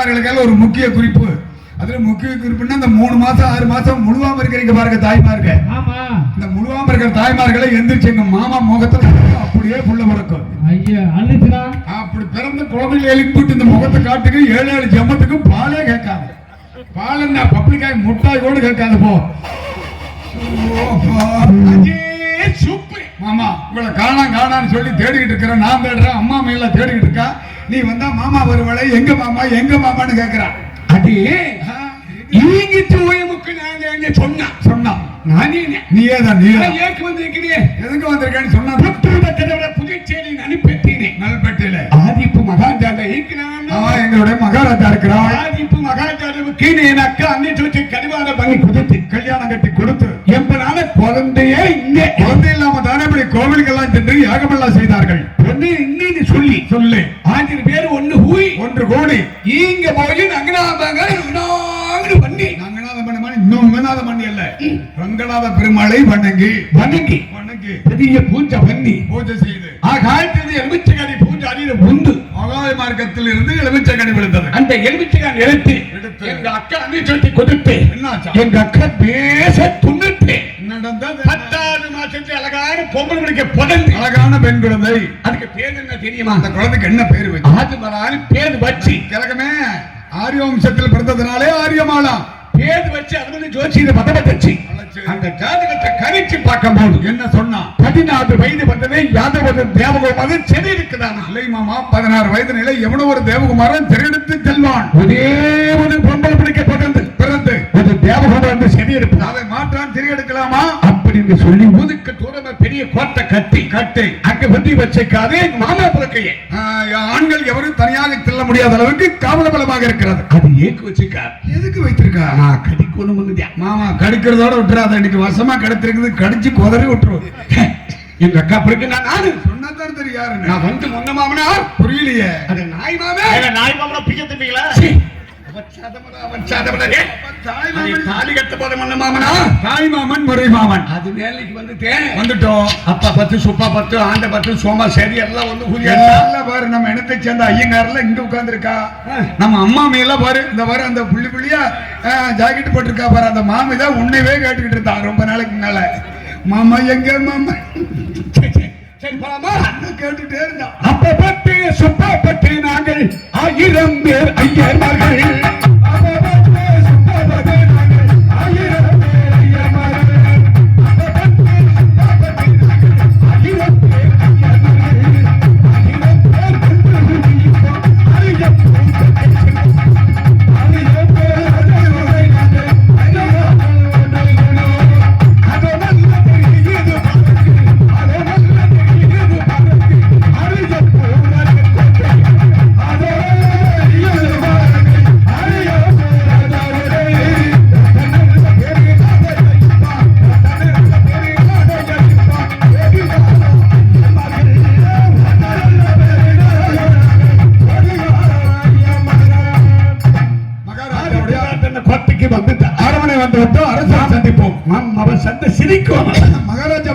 தாய்மார்களுக்கெல்லாம் ஒரு முக்கிய குறிப்பு. அதுல முக்கிய குறிப்புன்னா இந்த மூணு மாசம் ஆறு மாசம் முழுவாம இருக்கிறீங்க பாருங்க தாய்மார்க ஆமா. இந்த முழுவாம இருக்கிற தாய்மார்களை எந்திரிச்சு எங்க மாமா முகத்துல அப்படியே புள்ள அழுச்சுனா அப்படி பிறந்த குழந்தைகளை எழுப்பிட்டு இந்த முகத்தை காட்டுக்கு ஏழு ஏழு ஜம்மத்துக்கு பாலே கேட்காது. பால் என்ன? பப்ளிக்காய் முட்டாய் கூட கேட்காது போ. சூப்பர் மாமா உங்களை காணா காணான்னு சொல்லி தேடிக்கிட்டு இருக்கிறேன் நான் தேடுறேன் அம்மா மேல தேடிக்கிட்டு இருக்கா? நீ வந்தா மாமா வருவலை எங்க மாமா எங்க மாமான்னு கேக்குறான் அது ஈங்கிட்டு உயமுக்கு நாங்க எங்க சொன்னா. சொன்னா. நானே நீயே. தான் நீ ஏக்கு வந்திருக்கிறேன். எதுக்கு வந்திருக்கேன்னு சொன்னா. புத்தகத்தோட புதுச்சேரி அனுப்பிட்டேன். நல்பட்டியில. ஆதிப்பு மகாஜால இருக்கிறான்? அவன் எங்களுடைய மகாராஜா இருக்கிறான். ஆதிப்பு மகாஜாவுக்கு என் அக்கா அன்னை வச்சு கடிவாரம் பண்ணி கொடுத்து கல்யாணம் கட்டி கொடுத்து எம்பனால குழந்தையே இங்க. குழந்தை இல்லாம தானே இப்படி கோவிலுக்கெல்லாம் சென்று யாகமெல்லாம் செய்தார்கள்? இன்னும் சொல்லி. சொல்லு ஆயிரம் பேர் ஒண்ணு ஹூய் கோடி இங்க போய் பண்ணி பண்ண இன்னும் அல்ல. ரங்கநாத பெருமாளை வணங்கி. வணங்கி. வணங்கி. பெரிய பூஜை பண்ணி. பூஜை செய்து. ஆ காலத்தில் எலுமிச்சகாரி பூஜை அடியில உண்டு. ஆகாய மார்க்கத்தில் இருந்து எலுமிச்சக்கனி விழுந்தது. அந்த எலுமிச்சகான் எடுத்து. எங்க அக்கா சொல்லி கொடுத்து? எங்க அக்கா பேச துண்ணுட்டு நடந்தது. பொம்பளை பிடிக்க புதந்து அழகான பெண் குழந்தை. அதுக்கு பேர் என்ன தெரியுமா? அந்த குழந்தைக்கு என்ன பேர் வச்சு ஆது மலான்னு பேர் வச்சு. கிழக்கமே ஆரிய வம்சத்தில் பிறந்ததுனாலே ஆரியமாலாம் பேர் வச்சு அது வந்து ஜோசியில அழைச்சு. அந்த ஜாதகத்தை கணிச்சு பார்க்கும்போது என்ன சொன்னா? பதினாறு வயது வந்ததே யாதவ தேவகோபாலன் செடி இருக்குதானா இல்லை மாமா பதினாறு வயது நிலை எவனோ ஒரு தேவகுமாரன் திரையெடுத்து செல்வான். ஒரே ஒரு பொம்பளை பிடிக்க பிறந்து பிறந்து. ஒரு தேவகோபாலன் செடி இருப்பதா அதை மாற்றான் திரையெடுக்கலாமா? அப்படின்னு சொல்லி ஒதுக்க தூரமா பெரிய கோட்டை கட்டி கட்டை அங்க வந்து வச்சுக்காது எங்க மாமா பிறக்கையே. ஆண்கள் எவரும் தனியாக செல்ல முடியாத அளவுக்கு காவல பலமாக இருக்கிறது. அது ஏக்கு வச்சுக்கார் எதுக்கு வைத்திருக்கா? நான் கடிக்கணும் மாமா கடிக்கிறதோட விட்டுறாத இன்னைக்கு வசமா கடித்திருக்குது கடிச்சு குதறி விட்டுருவோம் எங்க அக்கா பிறகு நான் நானு சொன்னதான் தெரியும் யாருன்னு. நான் வந்து முன்ன மாமனா புரியலையே. அது நாய் மாமே. நாய் மாமனா பிக்க தம்பிங்களா தாலி கட்ட மாமனா தாய் மாமன்? முறை மாமன். அது வேலைக்கு வந்துட்டேன். வந்துட்டோம். அப்பா பத்து சுப்பா பத்து ஆண்ட பத்து சோமா சரி எல்லாம் வந்து பாரு நம்ம இனத்தை சேர்ந்த ஐயங்காரெல்லாம் இங்க உட்கார்ந்திருக்கா. நம்ம அம்மா மேல பாரு இந்த பாரு அந்த புள்ளி புள்ளியா ஜாக்கெட் போட்டிருக்கா பாரு அந்த மாமி தான் உன்னையவே கேட்டுக்கிட்டு இருந்தா ரொம்ப நாளைக்கு முன்னால. மாமா எங்க மாமா? சரி போலாமா? கேட்டுட்டே இருந்தான். அப்ப பத்து சுப்பா பத்து நாங்கள் ஆயிரம் பேர் சத்த சிரிக்கும். மகாராஜா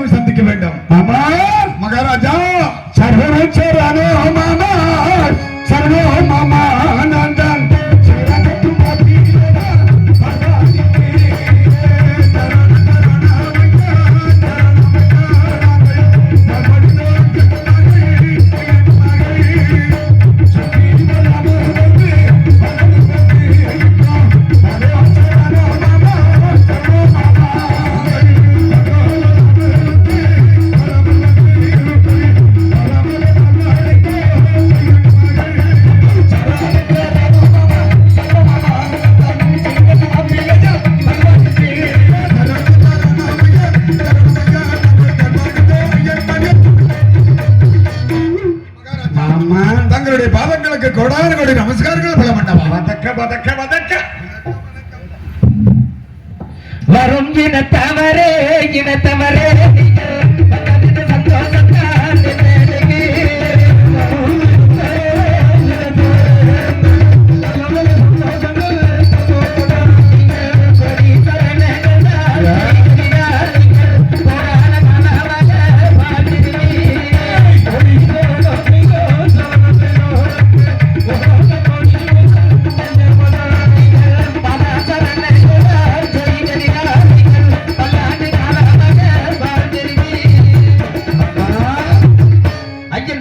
வரும் இனத்தவரே இனத்தவரே.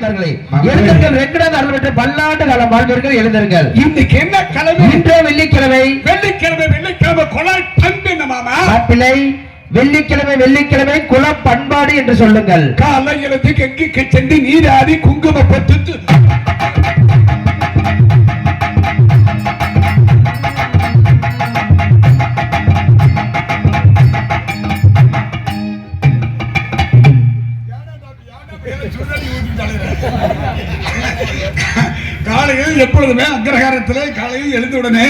இளைஞர்களே இன்னைக்கு என்ன கிழமை? இன்றோ வெள்ளிக்கிழமை. வெள்ளிக்கிழமை வெள்ளிக்கிழமை கொலை மாமா. பிள்ளை வெள்ளிக்கிழமை வெள்ளிக்கிழமை குல பண்பாடு என்று சொல்லுங்கள். காலை சென்று நீராடி குங்குமப்பட்டு காலையில் எப்பொழுதுமே அக்ரஹாரத்திலே காலையில் எழுந்த உடனே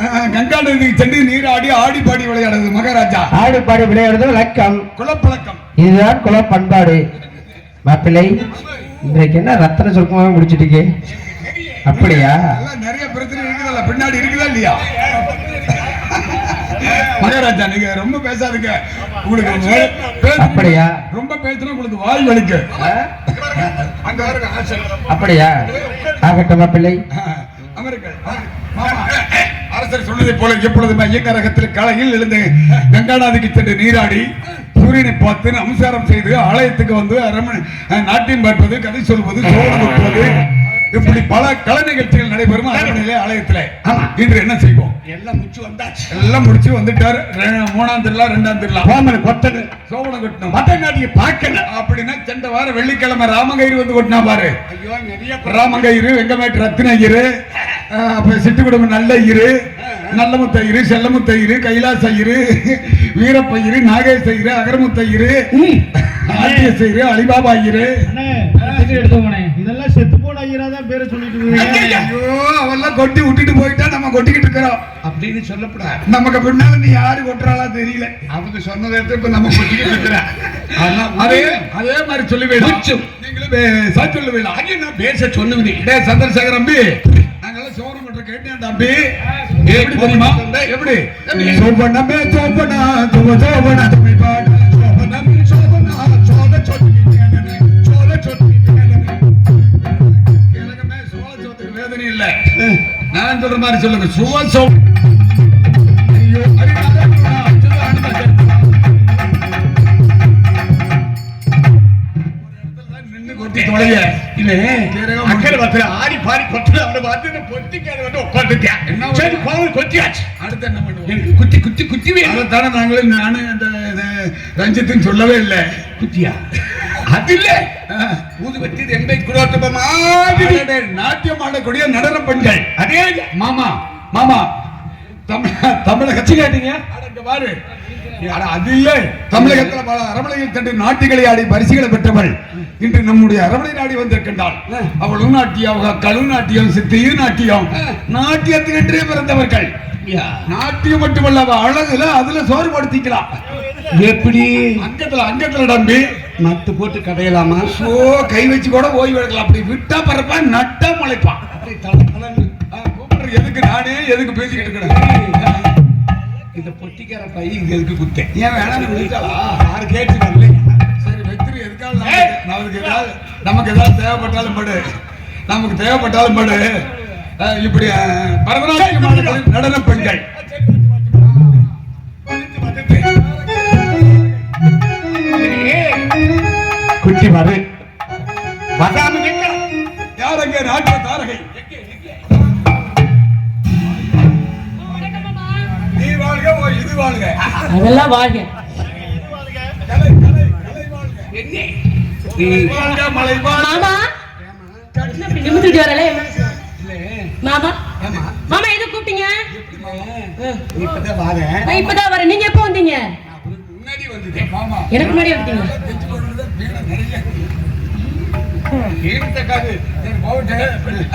அஹ், கங்கா நதிக்கு சென்று நீராடி ஆடி பாடி விளையாடுறது மகாராஜா. ஆடு பாடி விளையாடுறது வழக்கம். குலப்பழக்கம். இதுதான் குல பண்பாடு. மாப்பிள்ளை இன்றைக்கு என்ன ரத்தன சுருக்கமாக முடிச்சிட்டீங்க அப்படியா? நிறைய பிரச்சனை இருக்குதல்ல பின்னாடி இருக்குதா இல்லையா? மகாராஜா நீங்க ரொம்ப பேசாதுங்க. உங்களுக்கு அப்படியா? ரொம்ப பேசினா உங்களுக்கு வாய் வலிக்கு. அப்படியா? ஆகட்டும் மாமா, அரசர் சொன்னதை போல எப்பொழுதுமே ஐயங்கரகத்தில் காலையில் எழுந்து கங்காநதிக்கு சென்று நீராடி சூரியனை பார்த்து நமஸ்காரம் செய்து ஆலயத்துக்கு வந்து அரமணை நாட்டியம் பார்ப்பது கதை சொல்வது சோழம் இப்படி பல கலை நிகழ்ச்சிகள் நடைபெறும் அரண்மனையிலே ஆலயத்திலே. இன்று என்ன செய்வோம்? எல்லாம் முச்சு வந்தாச்சு. எல்லாம் முடிச்சு வந்துட்டாரு. மூணாம் திருவிழா ரெண்டாம் திருவிழா. கோமனை கொத்தது சோழனை கட்டணும் மத நாட்டிய பார்க்கல. அப்படின்னா சென்ற வாரம் வெள்ளிக்கிழமை ராமகயிறு வந்து கொட்டினா பாரு. ஐயோ நிறைய ராமங்கயிறு வெங்கமேட்டு ரத்தின ஐயரு அஹ், அப்ப சிட்டுக்குடும்பம் நல்ல ஐயரு நல்லமுத்த ஐயரு செல்லமுத்த ஐயரு கைலாச ஐயரு வீரப்பையரு நாகேஷ் ஐயரு அகரமுத்த பேரை சொல்லிட்டு ஐயோ அவெல்லாம் கொட்டி விட்டுட்டு போயிட்டா நம்ம கொட்டிக்கிட்டு இருக்கிறோம் அப்படின்னு சொல்லப்படாது நமக்கு பின்னால நீ யாரு கொட்டுறாளா தெரியல அவங்க சொன்னதை எடுத்து இப்ப நம்ம கொட்டிக்கிட்டு இருக்கிறேன் ஆனா அதே அதே மாதிரி சொல்லி உச்சம். நீங்களும் சொல்லி வேலாம் அது நான் பேச சொன்னவனே டேய் சந்திரசேகர் அம்பி நாங்கெல்லாம் சோறு மட்டும் கேட்டேன் தம்பி எப்படி தெரியுமா எப்படி சோபனமே சோபனா சோப சோபனா தம்பி நான் சொல்ற மாதிரி சொல்லுங்க. சுவ சோ கொட்டி ஆடி பாடி கொத்து அவனை பார்த்து பொத்திக்காத வந்து உட்காந்துட்டேன் என்ன சரி கோவில் கொத்தியாச்சு அடுத்து என்ன பண்ணுவோம்? குத்தி குத்தி குத்தி வேணும். அதைத்தானே நாங்களும் நானும் இந்த இது ரஞ்சித்தும் சொல்லவே இல்லை. குத்தியா? அது இல்ல. ஊதுபத்தி ரெண்டை குரோத்தப மாதிரி நாட்டியம் ஆடக்கூடிய நடன பெண்கள். அதே மாமா மாமா தமிழ் தமிழக கேட்டீங்க பாரு அட, அது இல்ல. தமிழகத்துல பல அரவணையில் தண்டு நாட்டிகளை ஆடி பரிசுகளை பெற்றவள் இன்று நம்முடைய அரவணை நாடி வந்திருக்கின்றாள். அவள் உள்நாட்டியம் கழுநாட்டியம் சித்தியு நாட்டியம் நாட்டியத்துக்கென்றே பிறந்தவர்கள். நாட்டியம் மட்டுமல்ல அவ அழகுல அதுல சோறு படுத்திக்கலாம். எப்படி? அங்கத்துல அங்கத்துல நம்பி மத்து போட்டு கடையலாமா? ஓ கை வச்சு கூட ஓய்வு எடுக்கலாம். அப்படி விட்டா பறப்பான் நட்டா முளைப்பான் ஆ, கூப்பிடுற எதுக்கு நானே எதுக்கு பேசிக்கிட்டு இருக்கிறேன்? இந்த பொட்டிக்கார பை இங்க எதுக்கு குத்தேன்? ஏன் வேணாம் விழிச்சாளா யாரு கேட்டு வரல? சரி வெத்திரி எதுக்காக நமக்கு- நமக்கு ஏதாவது நமக்கு ஏதாவது தேவைப்பட்டாலும் படு. நமக்கு தேவைப்பட்டாலும் படு. இப்படி பரதநாட்டியம் நடன பெண்கள். அதெல்லாம் வாழ்க. மாமா வரல மாமா மாமா கூப்பிட்டீங்க? இப்பதான் வரேன். நீங்க எப்போ வந்தீங்க? எனக்கு முன்னாடி வந்தீங்க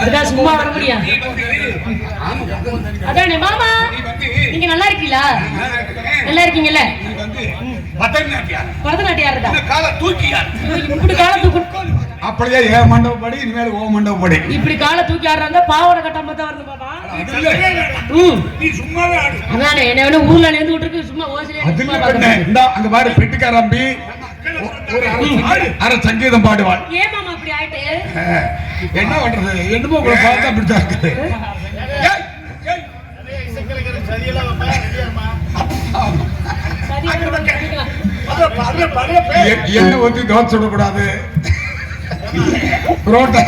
அதுதான் சும்மா வர முடியும் அதானே மாமா நீங்க நல்லா இருக்கீங்களா? நல்லா இருக்கீங்கல்ல? நீ வந்து பதநாட்டியா பரதநாட்டியம் ஆடுறதா இந்த காலை தூக்கியா இப்படி காலை தூக்கு. அப்படியே ஏ மண்டபப்படி இனிமேல் ஓ மண்டபப்படி இப்படி காலை தூக்கி ஆடுறாங்க பாவாடை கட்டாம சும்மாவே ஆடு. அதானே என்ன வேணும் ஊர்ல நேர்ந்து விட்டுருக்கு சும்மா ஓசிலே அங்க பாரு பெட்டிக்காரம்பி அரை சங்கீதம், பாடுவாள். ஆயிட்டு? என்ன பண்றது? என்னமோ உங்களை பார்த்தா அப்படித்தான் இருக்குது. என்ன வந்து தோசை சுடக்கூடாது புரோட்டா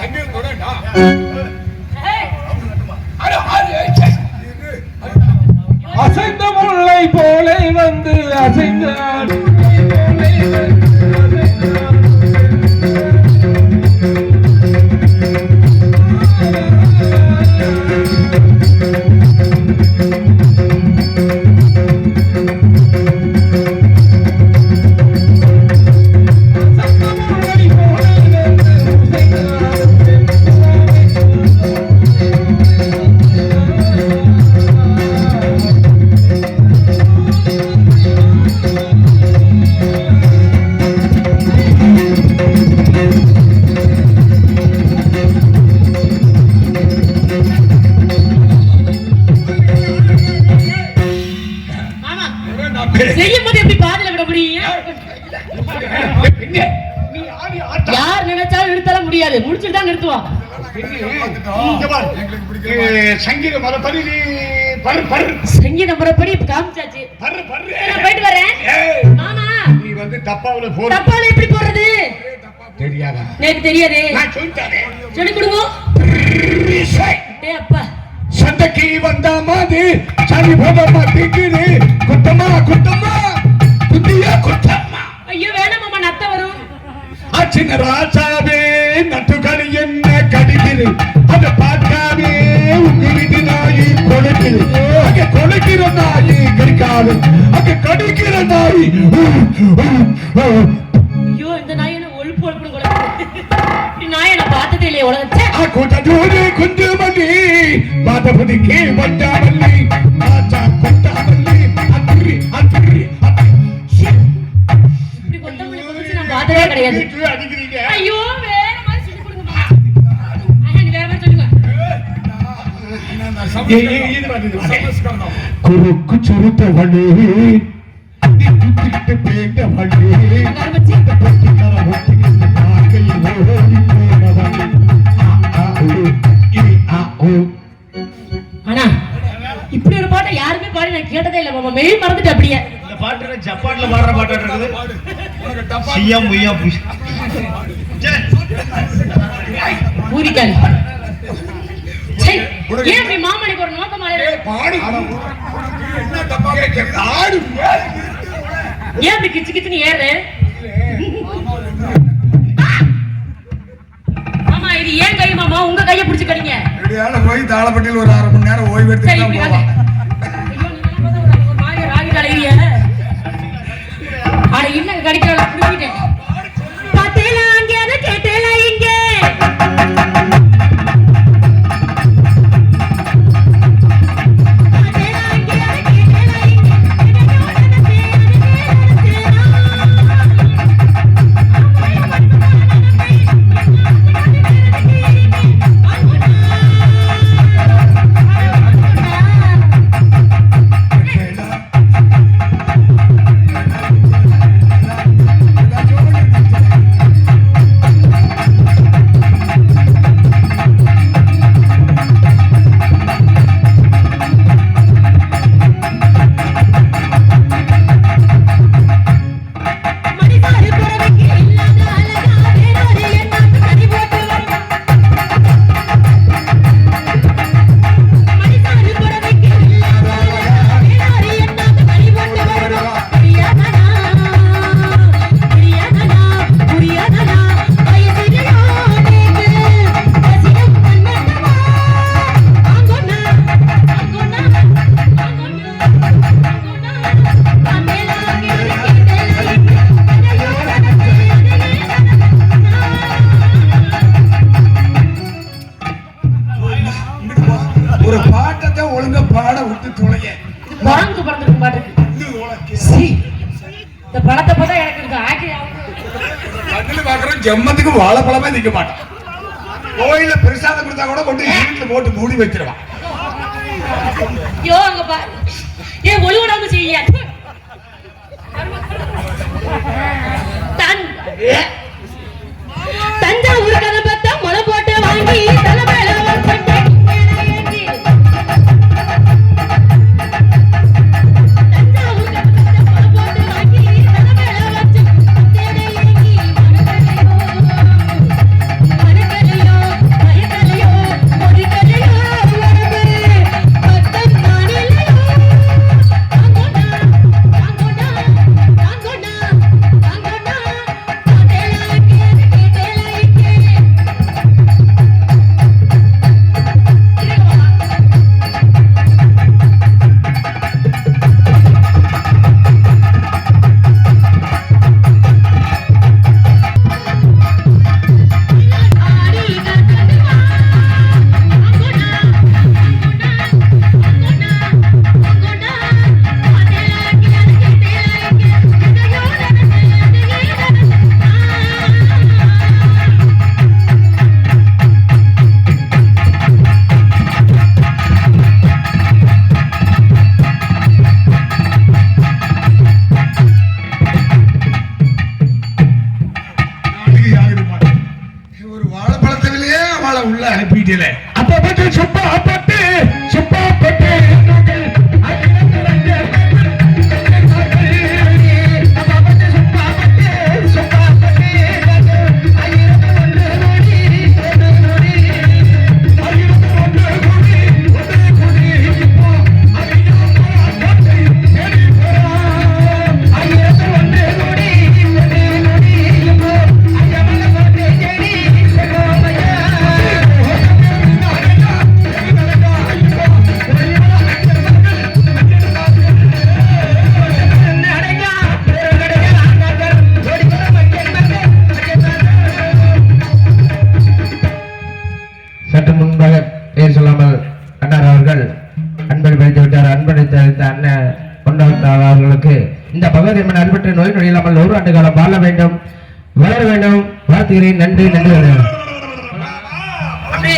சங்கீதம் தொடேண்டா அசைந்த முல்லை போலே வந்து அசைந்தான் பரு பரு. சங்கீத முறைப்படி காமிச்சாச்சு. பரு பரு. நான் போயிட்டு வரேன். மாமா. நீ வந்து தப்பாவுல போற தப்பால எப்படி போடுறது தெரியாதா? எனக்கு தெரியாது. நான் சொல்லிட்டாரே சொல்லி கொடுங்க. டேய் அப்பா. சந்தைக்கு வந்த மாதிரி போதமா திக்குது குத்தமா குத்தமா. குத்தியா குத்தம்மா ஐயோ வேணாம் மாமா நத்த வரும். அச்சின ராஜாவே நட்டுக்களி என்ன கடிக்குது? அத பார்க்காமே இருட்டு நாயி கொலைக்குது அங்க கொலைக்கிற நாயி கிடைக்காது அங்க கடிக்கிற நாயி ஐயோ இந்த நாய் என்ன ஒழுப்பு ஒழுப்பு கொலை நாய் என்ன பார்த்ததே இல்லையே உலகத்தை கொட்டோடு கொஞ்சம் கிடையாது. ஊ. ஆனா இப்படி ஒரு பாட்டை யாருமே பாடி நான் கேட்டதே இல்ல மாமா. மெயில் மறந்துட்டு அப்படியே. இந்த பாட்டு ஜப்பான்ல பாடுற பாட்டு இருக்குது புஷ். ஏன் இப்படி மாமனுக்கு ஒரு நோக்கமா இருக்கு? பாடு. என்ன தப்பா கேட்க ஆடு. ஏன் இப்படி கிச்சு கிச்சுன்னு ஏறு மாமா இது ஏன் கை மாமா? உங்க கையை பிடிச்சு கடிங்க போய் தாளப்பட்டியில் ஒரு அரை மணி நேரம் ஓய்வு சரி ஜம்மத்துக்கு வாழைப்பழமே நிக்க மாட்டான். கோயில பிரசாதம் கொடுத்தா கூட கொண்டு வீட்டுல போட்டு மூடி வச்சிருவான். ஐயோ அங்க பாரு செய்ய. தன். दिलाय. आता म्हणजे शंभर आता நோய் நொழி இல்லாமல் ஒரு ஆண்டு காலம் வாழ வேண்டும் வளர வேண்டும். வாழ்த்துகிறேன். நன்றி நன்றி அப்படி